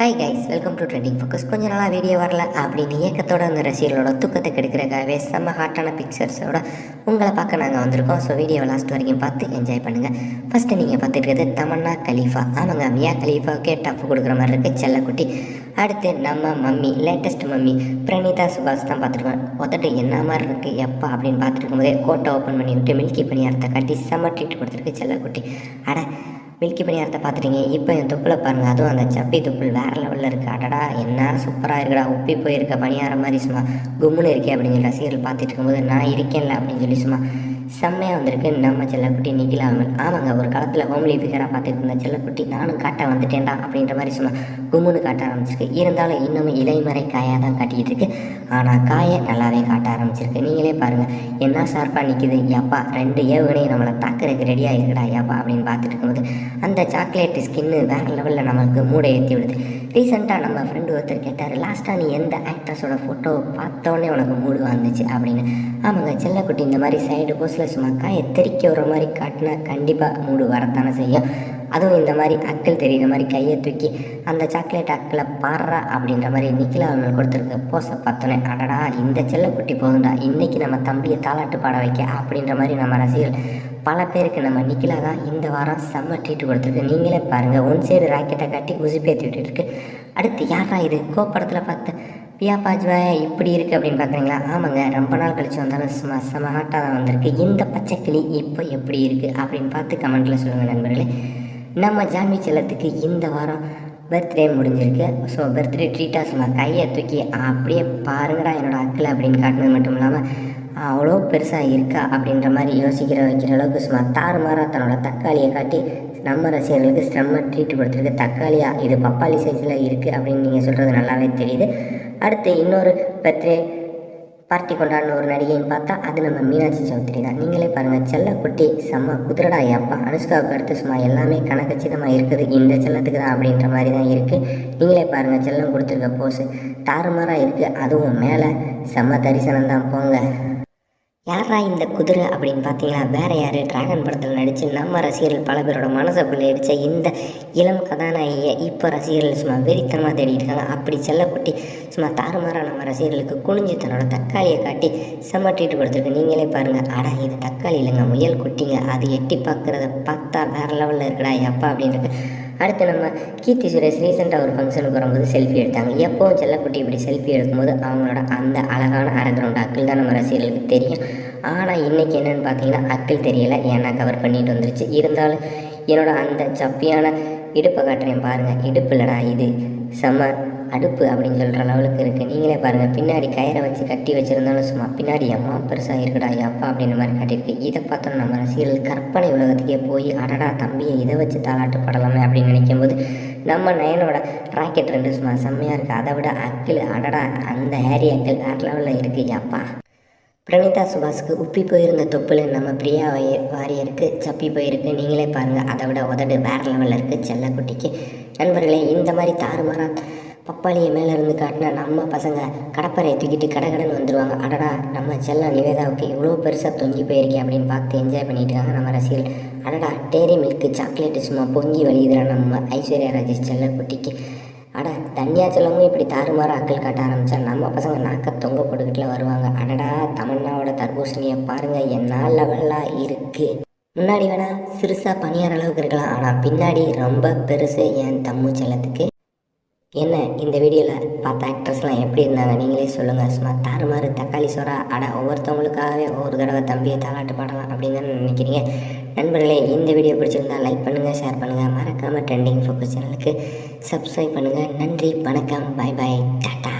Hi guys welcome to trending focus கொஞ்ச நாளாக video வரல அப்படின்னு இயக்கத்தோட அந்த ரசிகர்களோட தூக்கத்தை கெடுக்கிறக்காகவே செம்ம ஹாட்டான பிக்சர்ஸோட உங்களை பார்க்க நாங்கள் வந்திருக்கோம். ஸோ வீடியோ லாஸ்ட் வரைக்கும் பார்த்து என்ஜாய் பண்ணுங்கள் ஃபஸ்ட்டு நீங்கள் பார்த்துட்டு தமன்னா கலீஃபா. ஆமாங்க மியா கலீஃபாவுக்கே டஃப் கொடுக்குற மாதிரி இருக்குது செல்லக்குட்டி. அடுத்து நம்ம மம்மி லேட்டஸ்ட் மம்மி பிரணீதா சுபாஷ் தான் பார்த்துருக்கோம். உதட்டு என்ன மாதிரி இருக்குது எப்போ அப்படின்னு பார்த்துருக்கும் போதே கோட்டை ஓப்பன் பண்ணி விட்டு மில்கி பணியாரத்தை காட்டி செம்ம ட்ரீட் கொடுத்துருக்கு செல்லக்குட்டி. அட மில்கி பணியாரத்தை பார்த்துட்டீங்க? இப்போ என் துப்பில் பாருங்கள் அதுவும் அந்த சப்பி துப்பில் வேறு லெவலில் இருக்குது அடடா என்ன சூப்பராக இருக்குடா. உப்பி போயிருக்க பணியாரம் மாதிரி சும்மா கும்முன்னு இருக்கே அப்படின்னு சொல்லி ரசிகர்கள் பார்த்துட்டு இருக்கும்போது நான் இருக்கேன்ல அப்படின்னு சொல்லி சும்மா செம்மையாக வந்திருக்கு. நம்ம செல்லக்குட்டி நிகிலாமல் ஆமாங்க ஒரு காலத்தில் ஹோம்லி ஃபிகராக பார்த்துட்டு இருந்த செல்லக்குட்டி நானும் காட்ட வந்துட்டேன்டா அப்படின்ற மாதிரி சும்மா கும்முன்னு காட்ட ஆரம்பிச்சிருக்கு. இருந்தாலும் இன்னமும் இலைமறை காயாக தான் காட்டிக்கிட்டு இருக்கு. ஆனால் காயை நல்லாவே காட்ட ஆரம்பிச்சிருக்கு. நீங்களே பாருங்கள் என்ன ஷார்ப்பாக நிற்கிது யப்பா ரெண்டு ஏவுகணையும் நம்மளை தாக்குறதுக்கு ரெடியாக இருக்குடா யாப்பா அப்படின்னு பார்த்துட்டு இருக்கும்போது அந்த சாக்லேட் ஸ்கின்னு வேறு லெவலில் நமக்கு மூடை ஏற்றி விடுது. ரீசெண்டாக நம்ம ஃப்ரெண்டு ஒருத்தர் கேட்டார் லாஸ்ட்டாக நீ எந்த ஆக்ட்ரஸோட ஃபோட்டோ பார்த்தோன்னே உனக்கு மூடு வந்துச்சு அப்படின்னு. ஆமாங்க செல்லக்குட்டி இந்த மாதிரி சைடு போஸில் சும்மா காயை வர மாதிரி காட்டினா கண்டிப்பாக மூடு வரத்தானே செய்யும். அதுவும் இந்த மாதிரி அக்கள் தெரிகிற மாதிரி கையை தூக்கி அந்த சாக்லேட் அக்களை பாடுறா அப்படின்ற மாதிரி நிக்கில அவங்க கொடுத்துருக்க போஸை பார்த்தோன்னே அடடா இந்த செல்லக்குட்டி போதுண்டா இன்றைக்கி நம்ம தம்பியை தாலாட்டு பாட வைக்க அப்படின்ற மாதிரி நம்ம ரசிகர்கள் பல பேருக்கு நம்ம நிக்கிலா தான் இந்த வாரம் செம்ம ட்ரீட் கொடுத்துருக்கு. நீங்களே பாருங்கள் ஒன் சைடு ராக்கெட்டை காட்டி உசுப்பேற்றி விட்டுருக்கு அடுத்து யாரா இது? கோப்படத்தில் பார்த்து பியா பாஜ்வாய் இப்படி இருக்குது அப்படின்னு பார்க்குறீங்களா ஆமாங்க ரொம்ப நாள் கழிச்சு வந்தாலும் சும்மா செம ஹாட்டாக தான் வந்திருக்கு. இந்த பச்சை கிளி இப்போ எப்படி இருக்குது அப்படின்னு பார்த்து கமெண்ட்டில் சொல்லுங்கள் நண்பர்களே. நம்ம ஜான்வி செல்லத்துக்கு இந்த வாரம் பர்த்டே முடிஞ்சிருக்கு. ஸோ பர்த்டே ட்ரீட்டாக சும்மா கையை தூக்கி அப்படியே பாருங்கடா என்னோட அக்கில் அப்படின்னு காட்டினது மட்டும் இல்லாமல் அவ்வளோ பெருசாக இருக்கா அப்படின்ற மாதிரி யோசிக்கிற வைக்கிற அளவுக்கு சும்மா தாறுமாறாக தன்னோட தக்காளியை காட்டி நம்ம ரசிகர்களுக்கு செம்ம ட்ரீட் கொடுத்துருக்கு. தக்காளியாக இது பப்பாளி சைஸில் இருக்குது அப்படின்னு நீங்கள் சொல்கிறது நல்லாவே தெரியுது. அடுத்து இன்னொரு பர்த்டே பார்ட்டி கொண்டாடின ஒரு நடிகைன்னு பார்த்தா அது நம்ம மீனாட்சி சௌத்ரி தான். நீங்களே பாருங்கள் செல்லக்குட்டி செம்ம குதிரடா யாப்பா அனுஷ்காவுக்கு அடுத்து சும்மா எல்லாமே கணக்கச்சிதமாக இருக்குது. இந்த செல்லத்துக்கு தான் அப்படின்ற மாதிரி தான் இருக்குது நீங்களே பாருங்கள் செல்லம் கொடுத்துருக்க போஸு தாறுமாறாக இருக்குது அதுவும் மேலே செம்ம தரிசனம் தான். போங்க. யாரா இந்த குதிரை அப்படின்னு பார்த்தீங்கன்னா வேற யார்? டிராகன் படத்தில் நடித்து நம்ம ரசிகர்கள் பல பேரோட மனசை அடித்த இந்த இளம் கதாநாயகியை இப்போ ரசிகர்கள் சும்மா வெறித்தனமாக தேடிட்டு இருக்காங்க அப்படி செல்லக்குட்டி சும்மா தாறுமாறாக நம்ம ரசிகர்களுக்கு குனிஞ்சு தன்னோட தக்காளியை காட்டி செம்ம ட்ரீட் கொடுத்துருக்கு. நீங்களே பாருங்கள் அடா இது தக்காளி இல்லைங்க. முயல் குட்டிங்க. அது எட்டி பார்க்குறத பார்த்தா வேறு லெவலில் இருக்கடா எப்பா அப்படின்னு அடுத்து நம்ம கீர்த்தி சுரேஷ் ரீசெண்டாக ஒரு ஃபங்க்ஷனுக்கு வரும்போது செல்ஃபி எடுத்தாங்க. எப்போவும் செல்லக்குட்டி இப்படி செல்ஃபி எடுக்கும்போது அவங்களோட அந்த அழகான அரகிரவுண்ட் அக்கிள் தான் நம்ம ரசிகர்களுக்கு தெரியும். ஆனால் இன்றைக்கி என்னென்னு பார்த்தீங்கன்னா அக்கிள் தெரியலை. ஏன்னா கவர் பண்ணிட்டு வந்துருச்சு. இருந்தாலும் என்னோட அந்த சப்பியான இடுப்பை காட்டுறேன் பாருங்கள் இடுப்பு இல்லைடா இது. செம்ம அடுப்பு அப்படின்னு சொல்கிற லெவலுக்கு இருக்குது நீங்களே பாருங்கள் பின்னாடி கயிறை வச்சு கட்டி வச்சுருந்தாலும் சும்மா பின்னாடி அம்மா பெருசாக இருக்குடா அப்பா அப்படின்ற மாதிரி காட்டியிருக்கு. இதை பார்த்தோம் நம்ம ரசிகர்கள் கற்பனை உலகத்துக்கே போய் அடடா தம்பியை இதை வச்சு தாளாட்டு படலாமே அப்படின்னு நினைக்கும்போது நம்ம நயனோட ராக்கெட் ரெண்டு சும்மா செம்மையாக இருக்குது அதை விட அக்கிள் அடடா அந்த ஹேரி அக்கில் வேறு லெவலில் இருக்குது அப்பா. பிரணீதா சுபாஷுக்கு உப்பி போயிருந்த தொப்புல நம்ம பிரியா வாரியருக்கு சப்பி போயிருக்கு. நீங்களே பாருங்கள் அதை விட உதடு வேறு லெவலில் இருக்குது செல்லக்குட்டிக்கு. நண்பர்களே இந்த மாதிரி தாறுமாறா பப்பாளியை மேலே இருந்து காட்டினா நம்ம பசங்க கடப்பறையை தூக்கிட்டு கடகடன்னு வந்துடுவாங்க அடடா நம்ம செல்லம் நிவேதாவுக்கு இவ்வளோ பெருசாக தொங்கி போயிருக்கே அப்படின்னு பார்த்து என்ஜாய் பண்ணிட்டு இருக்காங்க நம்ம ரசிகர்கள். அடடா டேரி மில்க்கு சாக்லேட்டு சும்மா பொங்கி வழியுதுடா நம்ம ஐஸ்வர்யா ராஜேஷ் செல்லக்குட்டிக்கு அட தனியா செல்லமும் இப்படி தாறுமாறு அக்கல் காட்ட ஆரம்பித்தா நம்ம பசங்க நாக்க தொங்க போட்டுக்கிட்டுல வருவாங்க. அடடா தமன்னாவோட தர்பூசணியை பாருங்கள் என்ன லெவலாக இருக்குது முன்னாடி வேணால் சிறுசாக பணியார அளவுக்கு இருக்கலாம் ஆனால் பின்னாடி ரொம்ப பெருசு என் தம்மு செல்லத்துக்கு. என்ன இந்த வீடியோவில் பார்த்த ஆக்ட்ரஸ்லாம் எப்படி இருந்தாங்க? நீங்களே சொல்லுங்கள் சும்மா தாறுமாறு தக்காளி சோறா அட ஒவ்வொருத்தவங்களுக்காகவே ஒவ்வொரு தடவை தம்பியை தாளாட்டு பாடலாம் அப்படின்னு நினைக்கிறீங்க. நண்பர்களே இந்த வீடியோ பிடிச்சிருந்தா லைக் பண்ணுங்கள் ஷேர் பண்ணுங்கள் மறக்காமல் ட்ரெண்டிங் ஃபோக்கஸ் சேனலுக்கு சப்ஸ்கிரைப் பண்ணுங்கள் நன்றி வணக்கம். பாய் பாய் டாட்டா